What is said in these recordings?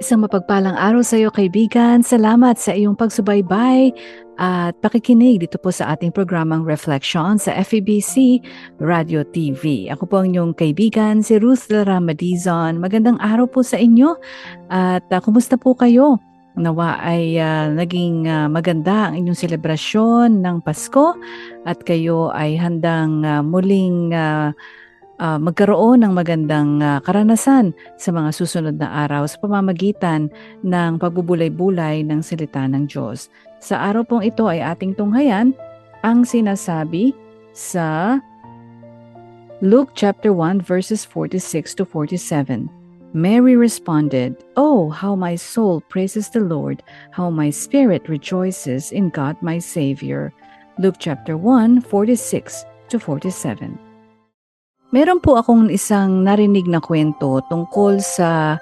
Isang mapagpalang araw sa iyo kaibigan. Salamat sa iyong pagsubaybay at pakikinig dito po sa ating programang Reflection sa FEBC Radio TV. Ako po ang inyong kaibigan, si Ruth Lara. Magandang araw po sa inyo at uh, kumusta po kayo? Nawa ay uh, naging uh, maganda ang inyong selebrasyon ng Pasko at kayo ay handang uh, muling uh, uh, magkaroon ng magandang uh, karanasan sa mga susunod na araw sa pamamagitan ng pagbubulay-bulay ng salita ng Diyos. Sa araw pong ito ay ating tunghayan ang sinasabi sa Luke chapter 1 verses 46 to 47. Mary responded, Oh, how my soul praises the Lord, how my spirit rejoices in God my Savior. Luke chapter 1, 46 to 47. Meron po akong isang narinig na kwento tungkol sa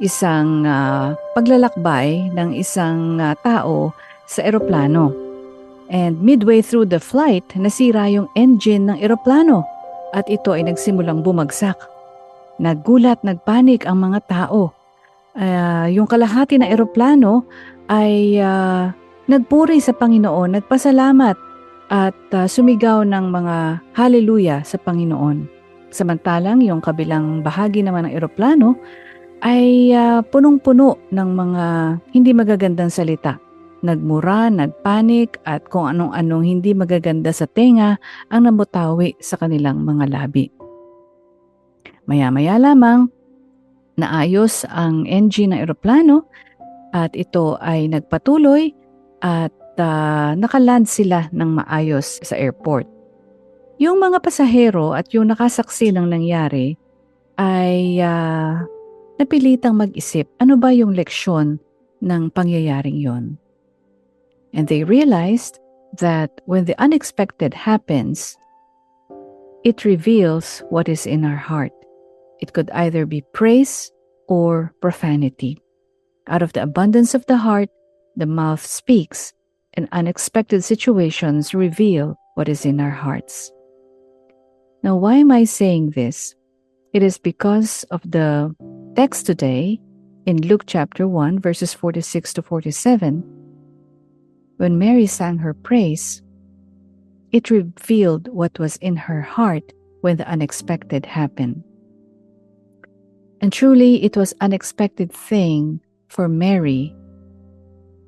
isang uh, paglalakbay ng isang uh, tao sa eroplano. And midway through the flight, nasira yung engine ng eroplano at ito ay nagsimulang bumagsak. Naggulat, nagpanik ang mga tao. Uh, yung kalahati na eroplano ay uh, nagpuri sa Panginoon, nagpasalamat at uh, sumigaw ng mga haleluya sa Panginoon. Samantalang yung kabilang bahagi naman ng eroplano ay uh, punong-puno ng mga hindi magagandang salita. Nagmura, nagpanik at kung anong-anong hindi magaganda sa tenga ang namutawi sa kanilang mga labi. Maya-maya lamang, naayos ang engine ng eroplano at ito ay nagpatuloy at uh, nakaland sila ng maayos sa airport. Yung mga pasahero at yung nakasaksi ng nangyari ay uh, napilitang mag-isip ano ba yung leksyon ng pangyayaring yon. And they realized that when the unexpected happens, it reveals what is in our heart. It could either be praise or profanity. Out of the abundance of the heart, the mouth speaks, and unexpected situations reveal what is in our hearts. Now, why am I saying this? It is because of the text today in Luke chapter 1, verses 46 to 47. When Mary sang her praise, it revealed what was in her heart when the unexpected happened. And truly, it was an unexpected thing for Mary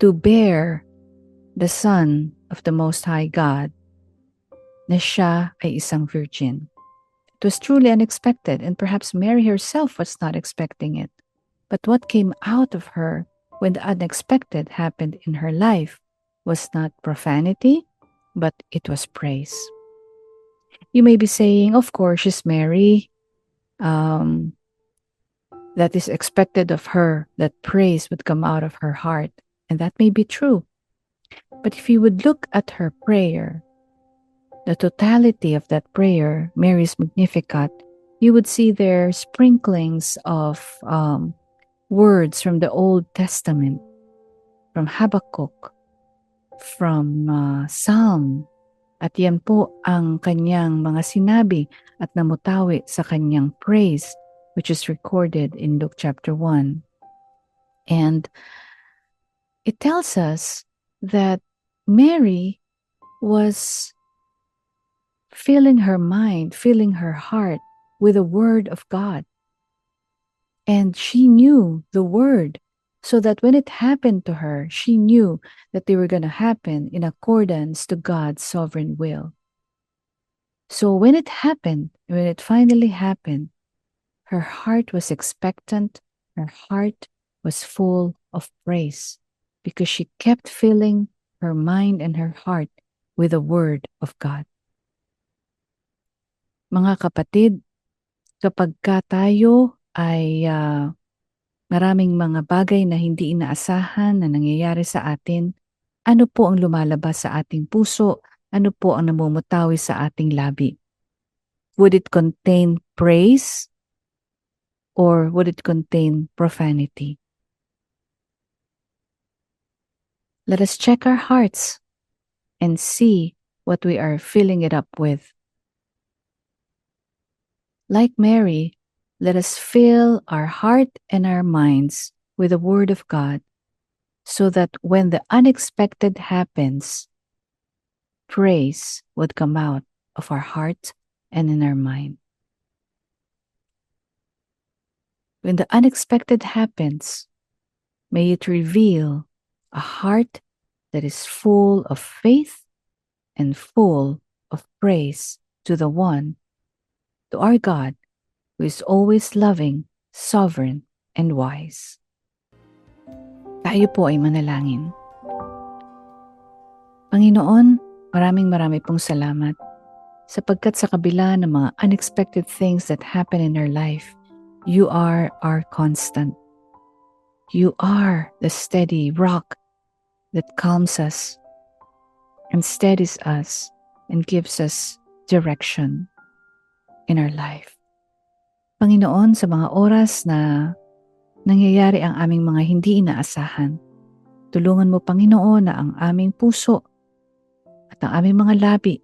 to bear the Son of the Most High God na siya ay isang virgin. It was truly unexpected and perhaps Mary herself was not expecting it. But what came out of her when the unexpected happened in her life was not profanity, but it was praise. You may be saying, of course, she's Mary. Um, that is expected of her, that praise would come out of her heart. And that may be true. But if you would look at her prayer, the totality of that prayer, Mary's Magnificat, you would see there sprinklings of um, words from the Old Testament, from Habakkuk, from uh, Psalm, at yan po ang kanyang mga sinabi at namutawi sa kanyang praise, which is recorded in Luke chapter 1. And it tells us that Mary was filling her mind, filling her heart with the Word of God. And she knew the Word, so that when it happened to her, she knew that they were going to happen in accordance to God's sovereign will. So when it happened, when it finally happened, her heart was expectant, her heart was full of praise because she kept filling her mind and her heart with the Word of God. Mga kapatid, kapag ka tayo ay uh, maraming mga bagay na hindi inaasahan na nangyayari sa atin, ano po ang lumalabas sa ating puso? Ano po ang namumutawi sa ating labi? Would it contain praise? or would it contain profanity? Let us check our hearts and see what we are filling it up with. Like Mary, let us fill our heart and our minds with the Word of God so that when the unexpected happens, praise would come out of our heart and in our mind. When the unexpected happens, may it reveal a heart that is full of faith and full of praise to the one, to our God, who is always loving, sovereign, and wise. Tayo po ay manalangin. Panginoon, maraming marami pong salamat sapagkat sa kabila ng mga unexpected things that happen in our life, you are our constant. You are the steady rock that calms us and steadies us and gives us direction in our life. Panginoon, sa mga oras na nangyayari ang aming mga hindi inaasahan, tulungan mo, Panginoon, na ang aming puso at ang aming mga labi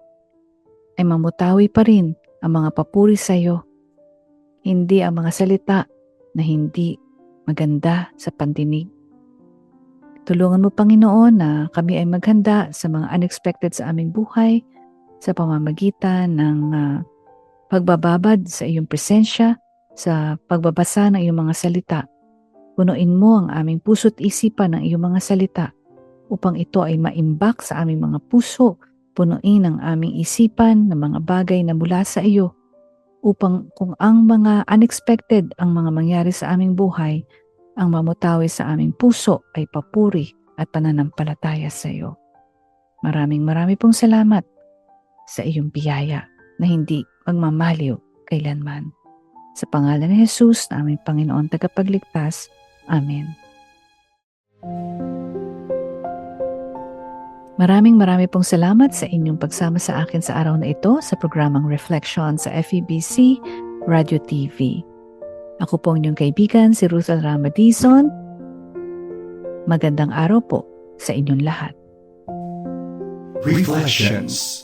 ay mamutawi pa rin ang mga papuri sa iyo, hindi ang mga salita na hindi maganda sa pandinig. Tulungan mo, Panginoon, na kami ay maghanda sa mga unexpected sa aming buhay sa pamamagitan ng ah, pagbababad sa iyong presensya, sa pagbabasa ng iyong mga salita. Punuin mo ang aming puso't isipan ng iyong mga salita upang ito ay maimbak sa aming mga puso, punuin ang aming isipan ng mga bagay na mula sa iyo upang kung ang mga unexpected ang mga mangyari sa aming buhay, ang mamutawi sa aming puso ay papuri at pananampalataya sa iyo. Maraming marami pong salamat sa iyong biyaya na hindi magmamaliw kailanman. Sa pangalan ni Jesus na aming Panginoon tagapagligtas. Amen. Maraming marami pong salamat sa inyong pagsama sa akin sa araw na ito sa programang Reflection sa FEBC Radio TV. Ako po ang inyong kaibigan, si Ruth Alrama Dizon. Magandang araw po sa inyong lahat. Reflections.